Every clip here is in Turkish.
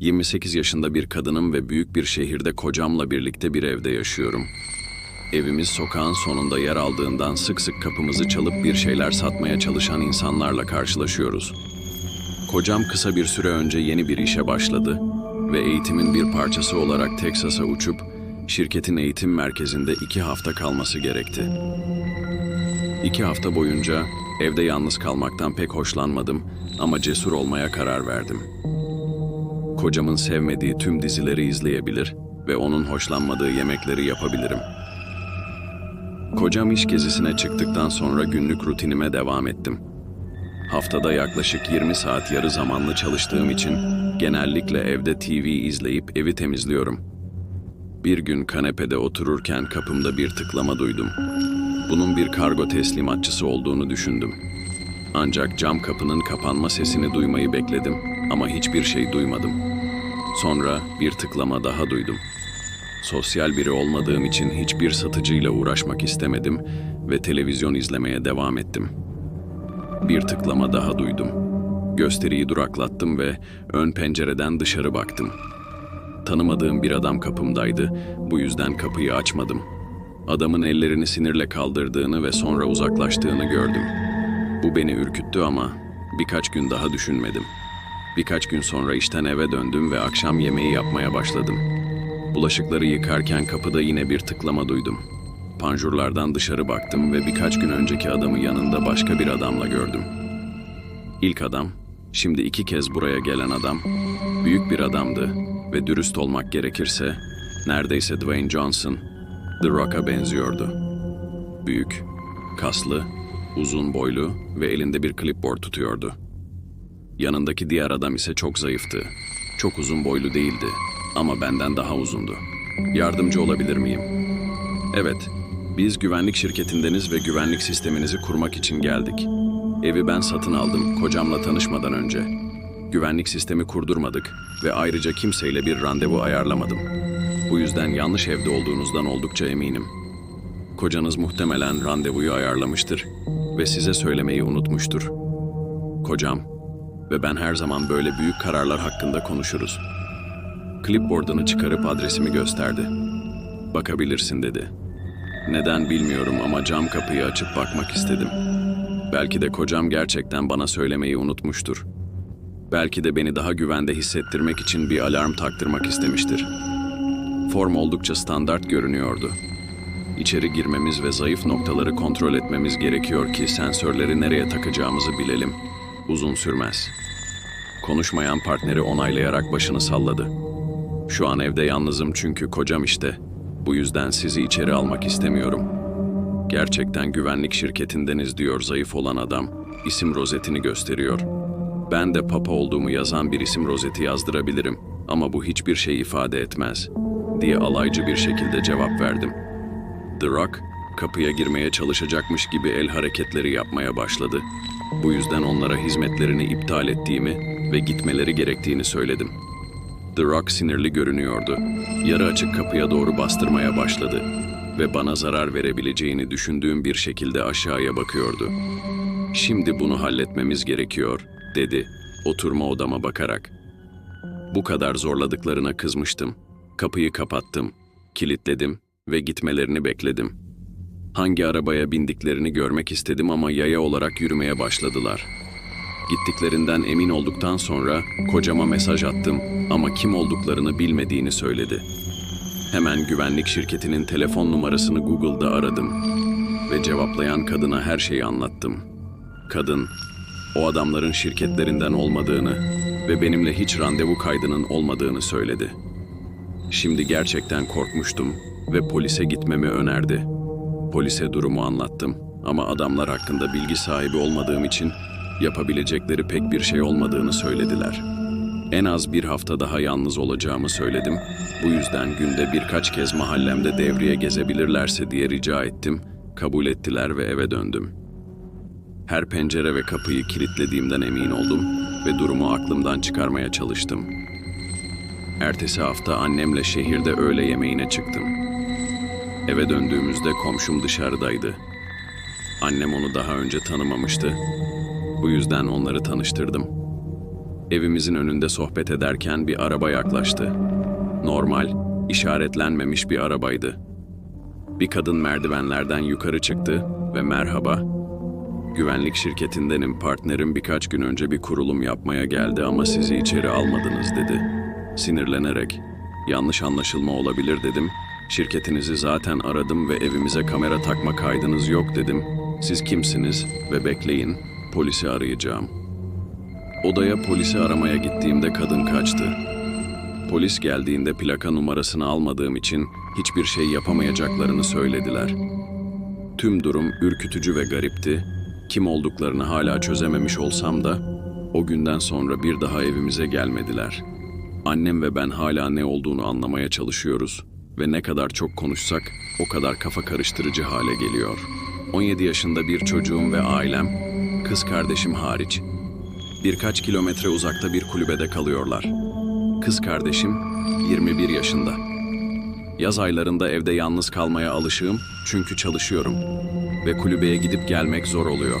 28 yaşında bir kadınım ve büyük bir şehirde kocamla birlikte bir evde yaşıyorum. Evimiz sokağın sonunda yer aldığından sık sık kapımızı çalıp bir şeyler satmaya çalışan insanlarla karşılaşıyoruz. Kocam kısa bir süre önce yeni bir işe başladı ve eğitimin bir parçası olarak Teksas'a uçup şirketin eğitim merkezinde iki hafta kalması gerekti. İki hafta boyunca evde yalnız kalmaktan pek hoşlanmadım ama cesur olmaya karar verdim. Kocamın sevmediği tüm dizileri izleyebilir ve onun hoşlanmadığı yemekleri yapabilirim. Kocam iş gezisine çıktıktan sonra günlük rutinime devam ettim. Haftada yaklaşık 20 saat yarı zamanlı çalıştığım için genellikle evde TV izleyip evi temizliyorum. Bir gün kanepede otururken kapımda bir tıklama duydum. Bunun bir kargo teslimatçısı olduğunu düşündüm. Ancak cam kapının kapanma sesini duymayı bekledim ama hiçbir şey duymadım. Sonra bir tıklama daha duydum. Sosyal biri olmadığım için hiçbir satıcıyla uğraşmak istemedim ve televizyon izlemeye devam ettim. Bir tıklama daha duydum. Gösteriyi duraklattım ve ön pencereden dışarı baktım. Tanımadığım bir adam kapımdaydı. Bu yüzden kapıyı açmadım. Adamın ellerini sinirle kaldırdığını ve sonra uzaklaştığını gördüm. Bu beni ürküttü ama birkaç gün daha düşünmedim. Birkaç gün sonra işten eve döndüm ve akşam yemeği yapmaya başladım. Bulaşıkları yıkarken kapıda yine bir tıklama duydum. Panjurlardan dışarı baktım ve birkaç gün önceki adamı yanında başka bir adamla gördüm. İlk adam, şimdi iki kez buraya gelen adam, büyük bir adamdı ve dürüst olmak gerekirse, neredeyse Dwayne Johnson, The Rock'a benziyordu. Büyük, kaslı, uzun boylu ve elinde bir clipboard tutuyordu. Yanındaki diğer adam ise çok zayıftı. Çok uzun boylu değildi ama benden daha uzundu. Yardımcı olabilir miyim? Evet, biz güvenlik şirketindeniz ve güvenlik sisteminizi kurmak için geldik. Evi ben satın aldım kocamla tanışmadan önce. Güvenlik sistemi kurdurmadık ve ayrıca kimseyle bir randevu ayarlamadım. Bu yüzden yanlış evde olduğunuzdan oldukça eminim. Kocanız muhtemelen randevuyu ayarlamıştır ve size söylemeyi unutmuştur. Kocam ve ben her zaman böyle büyük kararlar hakkında konuşuruz. Clipboard'ını çıkarıp adresimi gösterdi. Bakabilirsin dedi. Neden bilmiyorum ama cam kapıyı açıp bakmak istedim. Belki de kocam gerçekten bana söylemeyi unutmuştur. Belki de beni daha güvende hissettirmek için bir alarm taktırmak istemiştir. Form oldukça standart görünüyordu. İçeri girmemiz ve zayıf noktaları kontrol etmemiz gerekiyor ki sensörleri nereye takacağımızı bilelim. Uzun sürmez. Konuşmayan partneri onaylayarak başını salladı. Şu an evde yalnızım çünkü kocam işte. Bu yüzden sizi içeri almak istemiyorum. Gerçekten güvenlik şirketindeniz diyor zayıf olan adam. İsim rozetini gösteriyor. Ben de papa olduğumu yazan bir isim rozeti yazdırabilirim ama bu hiçbir şey ifade etmez diye alaycı bir şekilde cevap verdim. The Rock kapıya girmeye çalışacakmış gibi el hareketleri yapmaya başladı. Bu yüzden onlara hizmetlerini iptal ettiğimi ve gitmeleri gerektiğini söyledim. The Rock sinirli görünüyordu. Yarı açık kapıya doğru bastırmaya başladı ve bana zarar verebileceğini düşündüğüm bir şekilde aşağıya bakıyordu. Şimdi bunu halletmemiz gerekiyor, dedi, oturma odama bakarak. Bu kadar zorladıklarına kızmıştım. Kapıyı kapattım, kilitledim ve gitmelerini bekledim. Hangi arabaya bindiklerini görmek istedim ama yaya olarak yürümeye başladılar. Gittiklerinden emin olduktan sonra kocama mesaj attım ama kim olduklarını bilmediğini söyledi. Hemen güvenlik şirketinin telefon numarasını Google'da aradım ve cevaplayan kadına her şeyi anlattım. Kadın, o adamların şirketlerinden olmadığını ve benimle hiç randevu kaydının olmadığını söyledi. Şimdi gerçekten korkmuştum ve polise gitmemi önerdi. Polise durumu anlattım ama adamlar hakkında bilgi sahibi olmadığım için yapabilecekleri pek bir şey olmadığını söylediler. En az bir hafta daha yalnız olacağımı söyledim. Bu yüzden günde birkaç kez mahallemde devriye gezebilirlerse diye rica ettim. Kabul ettiler ve eve döndüm. Her pencere ve kapıyı kilitlediğimden emin oldum ve durumu aklımdan çıkarmaya çalıştım. Ertesi hafta annemle şehirde öğle yemeğine çıktım. Eve döndüğümüzde komşum dışarıdaydı. Annem onu daha önce tanımamıştı. Bu yüzden onları tanıştırdım. Evimizin önünde sohbet ederken bir araba yaklaştı. Normal, işaretlenmemiş bir arabaydı. Bir kadın merdivenlerden yukarı çıktı ve merhaba. Güvenlik şirketindenim, partnerim birkaç gün önce bir kurulum yapmaya geldi ama sizi içeri almadınız dedi. Sinirlenerek, yanlış anlaşılma olabilir dedim. Şirketinizi zaten aradım ve evimize kamera takma kaydınız yok dedim. Siz kimsiniz ve bekleyin, polisi arayacağım. Odaya polisi aramaya gittiğimde kadın kaçtı. Polis geldiğinde plaka numarasını almadığım için hiçbir şey yapamayacaklarını söylediler. Tüm durum ürkütücü ve garipti. Kim olduklarını hala çözememiş olsam da o günden sonra bir daha evimize gelmediler. Annem ve ben hala ne olduğunu anlamaya çalışıyoruz ve ne kadar çok konuşsak o kadar kafa karıştırıcı hale geliyor. 17 yaşında bir çocuğum ve ailem, kız kardeşim hariç, birkaç kilometre uzakta bir kulübede kalıyorlar. Kız kardeşim 21 yaşında. Yaz aylarında evde yalnız kalmaya alışığım çünkü çalışıyorum ve kulübeye gidip gelmek zor oluyor.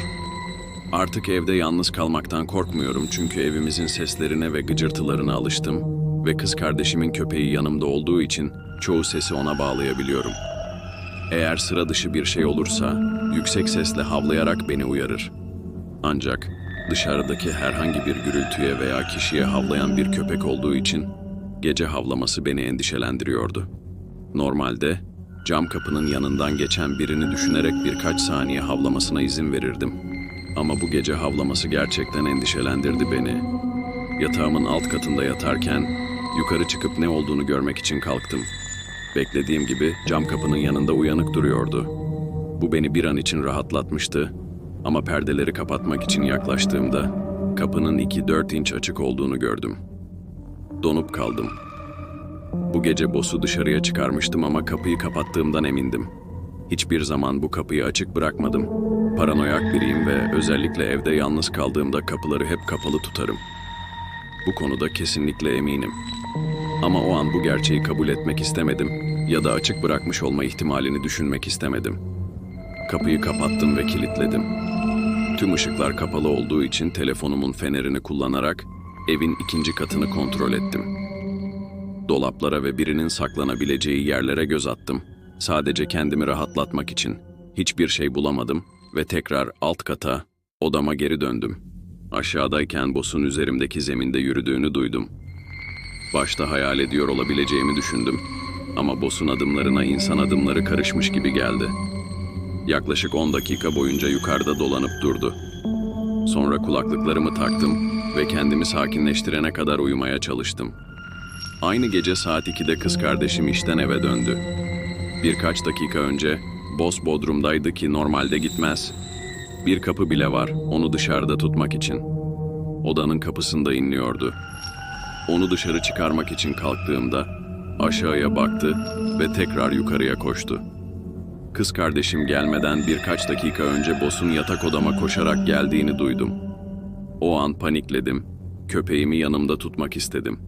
Artık evde yalnız kalmaktan korkmuyorum çünkü evimizin seslerine ve gıcırtılarına alıştım ve kız kardeşimin köpeği yanımda olduğu için çoğu sesi ona bağlayabiliyorum. Eğer sıra dışı bir şey olursa yüksek sesle havlayarak beni uyarır. Ancak dışarıdaki herhangi bir gürültüye veya kişiye havlayan bir köpek olduğu için gece havlaması beni endişelendiriyordu. Normalde cam kapının yanından geçen birini düşünerek birkaç saniye havlamasına izin verirdim. Ama bu gece havlaması gerçekten endişelendirdi beni. Yatağımın alt katında yatarken yukarı çıkıp ne olduğunu görmek için kalktım. Beklediğim gibi cam kapının yanında uyanık duruyordu. Bu beni bir an için rahatlatmıştı ama perdeleri kapatmak için yaklaştığımda kapının 2-4 inç açık olduğunu gördüm. Donup kaldım. Bu gece boss'u dışarıya çıkarmıştım ama kapıyı kapattığımdan emindim. Hiçbir zaman bu kapıyı açık bırakmadım. Paranoyak biriyim ve özellikle evde yalnız kaldığımda kapıları hep kapalı tutarım. Bu konuda kesinlikle eminim. Ama o an bu gerçeği kabul etmek istemedim ya da açık bırakmış olma ihtimalini düşünmek istemedim. Kapıyı kapattım ve kilitledim. Tüm ışıklar kapalı olduğu için telefonumun fenerini kullanarak evin ikinci katını kontrol ettim. Dolaplara ve birinin saklanabileceği yerlere göz attım. Sadece kendimi rahatlatmak için. Hiçbir şey bulamadım ve tekrar alt kata, odama geri döndüm. Aşağıdayken boss'un üzerimdeki zeminde yürüdüğünü duydum. Başta hayal ediyor olabileceğimi düşündüm. Ama boss'un adımlarına insan adımları karışmış gibi geldi. Yaklaşık 10 dakika boyunca yukarıda dolanıp durdu. Sonra kulaklıklarımı taktım ve kendimi sakinleştirene kadar uyumaya çalıştım. Aynı gece saat 2'de kız kardeşim işten eve döndü. Birkaç dakika önce boss bodrumdaydı ki normalde gitmez. Bir kapı bile var, onu dışarıda tutmak için. Odanın kapısında inliyordu. Onu dışarı çıkarmak için kalktığımda aşağıya baktı ve tekrar yukarıya koştu. Kız kardeşim gelmeden birkaç dakika önce boss'un yatak odama koşarak geldiğini duydum. O an panikledim. Köpeğimi yanımda tutmak istedim.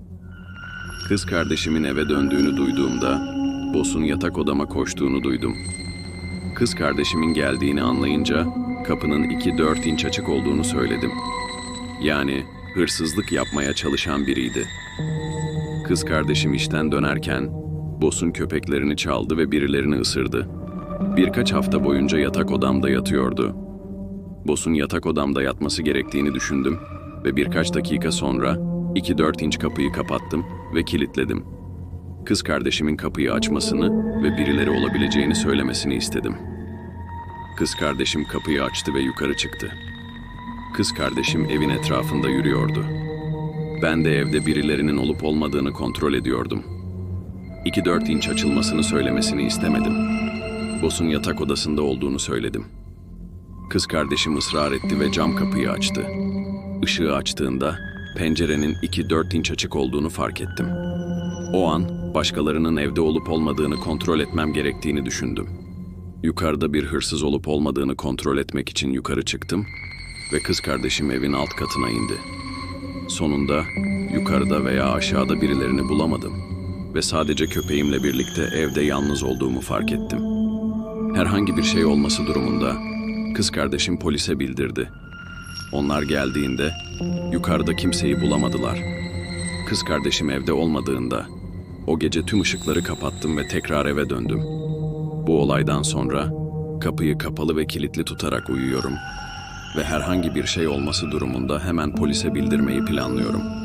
Kız kardeşimin eve döndüğünü duyduğumda boss'un yatak odama koştuğunu duydum. Kız kardeşimin geldiğini anlayınca kapının 2-4 inç açık olduğunu söyledim. Yani hırsızlık yapmaya çalışan biriydi. Kız kardeşim işten dönerken boss'un köpeklerini çaldı ve birilerini ısırdı. Birkaç hafta boyunca yatak odamda yatıyordu. Boss'un yatak odamda yatması gerektiğini düşündüm ve birkaç dakika sonra 2-4 inç kapıyı kapattım ve kilitledim. Kız kardeşimin kapıyı açmasını ve birileri olabileceğini söylemesini istedim. Kız kardeşim kapıyı açtı ve yukarı çıktı. Kız kardeşim evin etrafında yürüyordu. Ben de evde birilerinin olup olmadığını kontrol ediyordum. 2-4 inç açılmasını söylemesini istemedim. Boss'un yatak odasında olduğunu söyledim. Kız kardeşim ısrar etti ve cam kapıyı açtı. Işığı açtığında pencerenin 2-4 inç açık olduğunu fark ettim. O an başkalarının evde olup olmadığını kontrol etmem gerektiğini düşündüm. Yukarıda bir hırsız olup olmadığını kontrol etmek için yukarı çıktım ve kız kardeşim evin alt katına indi. Sonunda yukarıda veya aşağıda birilerini bulamadım ve sadece köpeğimle birlikte evde yalnız olduğumu fark ettim. Herhangi bir şey olması durumunda kız kardeşim polise bildirdi. Onlar geldiğinde yukarıda kimseyi bulamadılar. Kız kardeşim evde olmadığında o gece tüm ışıkları kapattım ve tekrar eve döndüm. Bu olaydan sonra kapıyı kapalı ve kilitli tutarak uyuyorum ve herhangi bir şey olması durumunda hemen polise bildirmeyi planlıyorum.''